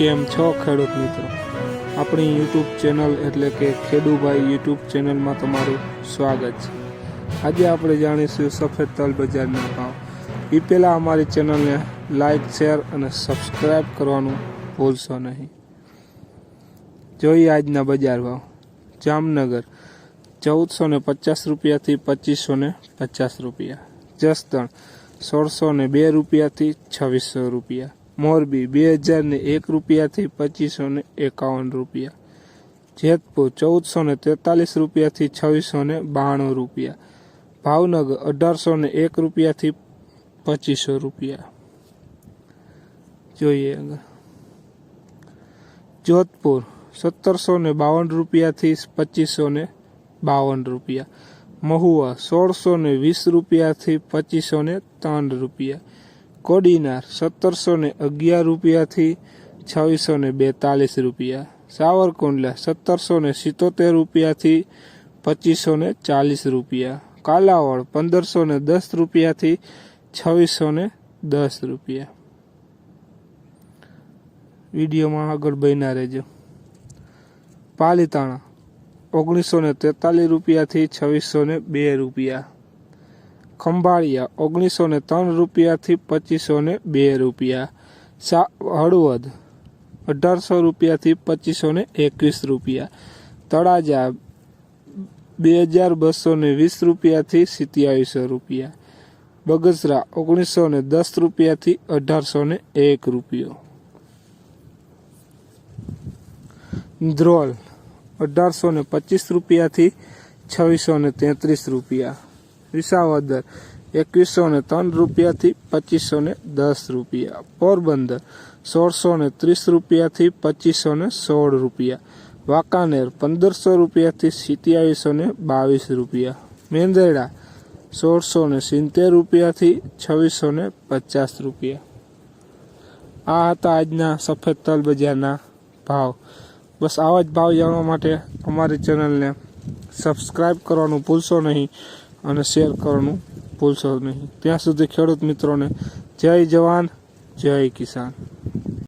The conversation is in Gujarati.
કેમ છો ખેડૂત મિત્રો. આપણી યુટ્યુબ ચેનલ એટલે કે ખેડુભાઈ યુટ્યુબ ચેનલમાં તમારું સ્વાગત છે. આજે આપણે જાણીશું સફેદ તલ બજારના ભાવ. એ પહેલાં અમારી ચેનલને લાઈક, શેર અને સબસ્ક્રાઈબ કરવાનું ભૂલશો નહીં. જોઈએ આજના બજાર ભાવ. જામનગર ચૌદસો ને પચાસ રૂપિયાથી પચીસો ને પચાસ રૂપિયા. જસદણ સોળસો ને બે રૂપિયાથી છવ્વીસો રૂપિયા. મોરબી, બે હજાર ને એક રૂપિયાથી પચીસો ને એકાવન રૂપિયા. જેતપુર, ચૌદસો ને તેતાલીસ રૂપિયાથી છવ્વીસો ને બાણું રૂપિયા. ભાવનગર, અઢારસો ને એક રૂપિયાથી પચીસો રૂપિયા. જોઈએ જોધપુર, સત્તરસો ને બાવન રૂપિયાથી પચીસો ને બાવન રૂપિયા. મહુવા, સોળસો ને વીસ રૂપિયાથી પચીસો ને ત્રણ રૂપિયા. કોડીનાર સત્તરસો ને અગિયાર રૂપિયાથી છવ્વીસો ને બેતાલીસ રૂપિયા. સાવરકુંડલા સત્તરસો ને સિત્તોતેર રૂપિયાથી પચીસો ને ચાલીસ રૂપિયા. કાલાવડ પંદરસો ને દસ રૂપિયાથી છવ્વીસો ને દસ રૂપિયા. વિડીયોમાં આગળ બન્યા રહેજો. પાલીતાણા ઓગણીસો ને તેતાલીસ રૂપિયાથી છવ્વીસો ને બે રૂપિયા. ખંભાળિયા ઓગણીસો ને ત્રણ રૂપિયાથી પચીસો ને બે રૂપિયા. સા, હળવદ અઢારસો રૂપિયાથી પચીસો ને એકવીસ રૂપિયા. તળાજા બે હજાર બસો ને વીસ રૂપિયાથી સિત્યાવીસો રૂપિયા. બગસરા ઓગણીસો ને દસ રૂપિયાથી અઢારસો ને એક રૂપિયો. ધ્રોલ અઢારસો ને પચીસ રૂપિયાથી છવ્વીસો ને તેત્રીસ રૂપિયા. વિસાવદર એકવીસો ને ત્રણ રૂપિયાથી પચીસો ને દસ રૂપિયા. પોરબંદર સોળસો ને ત્રીસ રૂપિયાથી પચીસો ને સોળ રૂપિયા. વાંકાનેર પંદરસો રૂપિયાથી સિત્યાવીસો ને બાવીસ રૂપિયા. મેંદરડા સોળસો ને સિત્તેર રૂપિયાથી છવ્વીસો ને પચાસ રૂપિયા. આ હતા આજના સફેદ તલ બજારના ભાવ. બસ આવા જ ભાવ જાણવા માટે અમારી ચેનલને સબસ્ક્રાઈબ કરવાનું ભૂલશો નહીં. અને શેર કરવાનું ભૂલશો નહીં. ત્યાં સુધી ખેડૂત મિત્રોને જય જવાન જય કિસાન.